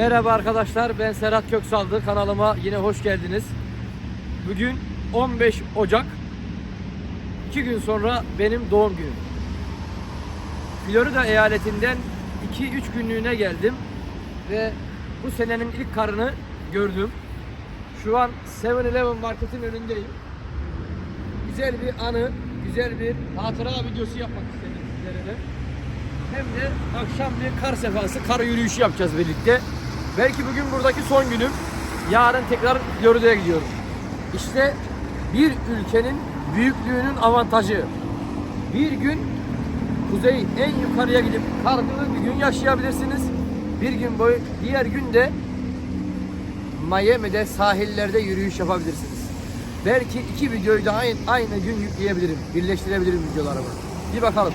Merhaba arkadaşlar ben Serhat Köksaldı kanalıma yine hoş geldiniz. Bugün 15 Ocak 2 gün sonra benim doğum günüm. Florida eyaletinden 2-3 günlüğüne geldim ve bu senenin ilk karını gördüm. Şu an 7-Eleven marketin önündeyim. Güzel bir anı, güzel bir hatıra videosu yapmak istedim sizlere de. Hem de akşam bir kar sefası, kar yürüyüşü yapacağız birlikte. Belki bugün buradaki son günüm. Yarın tekrar Florida'ya gidiyorum. İşte bir ülkenin büyüklüğünün avantajı. Bir gün kuzey en yukarıya gidip karlı bir gün yaşayabilirsiniz. Bir gün boyu diğer gün de Miami'de sahillerde yürüyüş yapabilirsiniz. Belki iki videoyu da aynı, aynı gün yükleyebilirim. Birleştirebilirim videolarımı. Bir bakalım.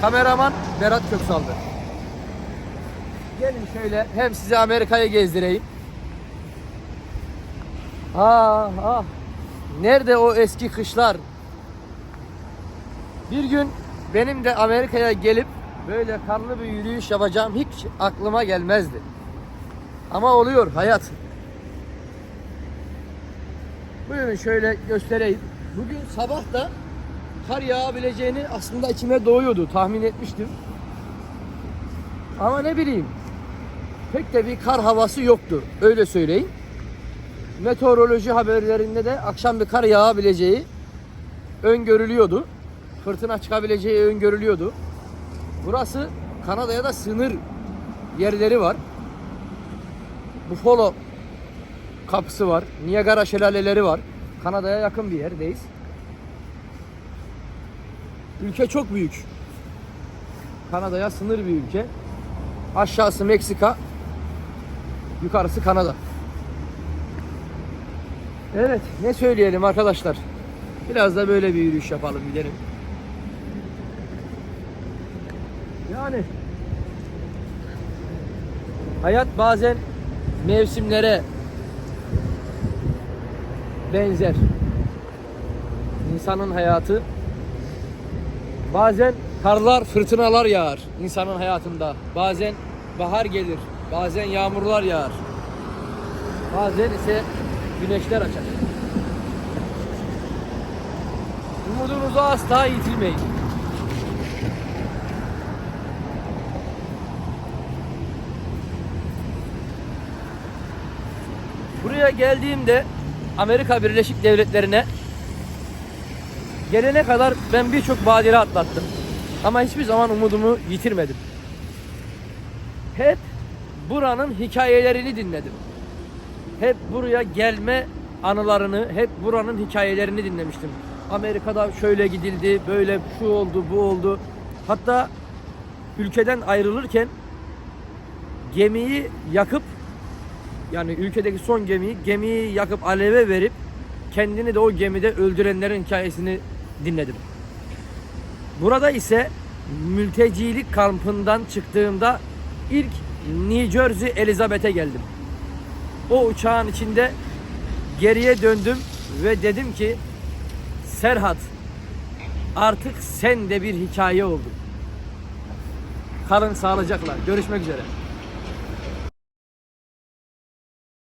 Kameraman Berat Köksal'dı. Gelin şöyle hem size Amerika'yı gezdireyim. Ah ah. Nerede o eski kışlar? Bir gün benim de Amerika'ya gelip böyle karlı bir yürüyüş yapacağım hiç aklıma gelmezdi. Ama oluyor hayat. Buyurun şöyle göstereyim. Bugün sabah da kar yağabileceğini aslında içime doğuyordu. Tahmin etmiştim. Ama ne bileyim. Pek de bir kar havası yoktu. Öyle söyleyeyim. Meteoroloji haberlerinde de akşam bir kar yağabileceği öngörülüyordu. Fırtına çıkabileceği öngörülüyordu. Burası Kanada'ya da sınır yerleri var. Buffalo kapısı var. Niagara şelaleleri var. Kanada'ya yakın bir yerdeyiz. Ülke çok büyük. Kanada'ya sınır bir ülke. Aşağısı Meksika, yukarısı Kanada. Evet, ne söyleyelim arkadaşlar? Biraz da böyle bir yürüyüş yapalım gidelim. Yani hayat bazen mevsimlere benzer. İnsanın hayatı bazen karlar, fırtınalar yağar insanın hayatında. Bazen bahar gelir, bazen yağmurlar yağar. Bazen ise güneşler açar. Umudunuzu asla yitirmeyin. Buraya geldiğimde Amerika Birleşik Devletleri'ne gelene kadar ben birçok badire atlattım. Ama hiçbir zaman umudumu yitirmedim. Hep buranın hikayelerini dinledim. Hep buraya gelme anılarını, hep buranın hikayelerini dinlemiştim. Amerika'da şöyle gidildi, böyle şu oldu, bu oldu. Hatta ülkeden ayrılırken gemiyi yakıp yani ülkedeki son gemiyi gemiyi yakıp aleve verip kendini de o gemide öldürenlerin hikayesini dinledim. Burada ise mültecilik kampından çıktığımda ilk New Jersey Elizabeth'e geldim. O uçağın içinde geriye döndüm ve dedim ki Serhat artık sen de bir hikaye oldun. Kalın sağlıcakla. Görüşmek üzere.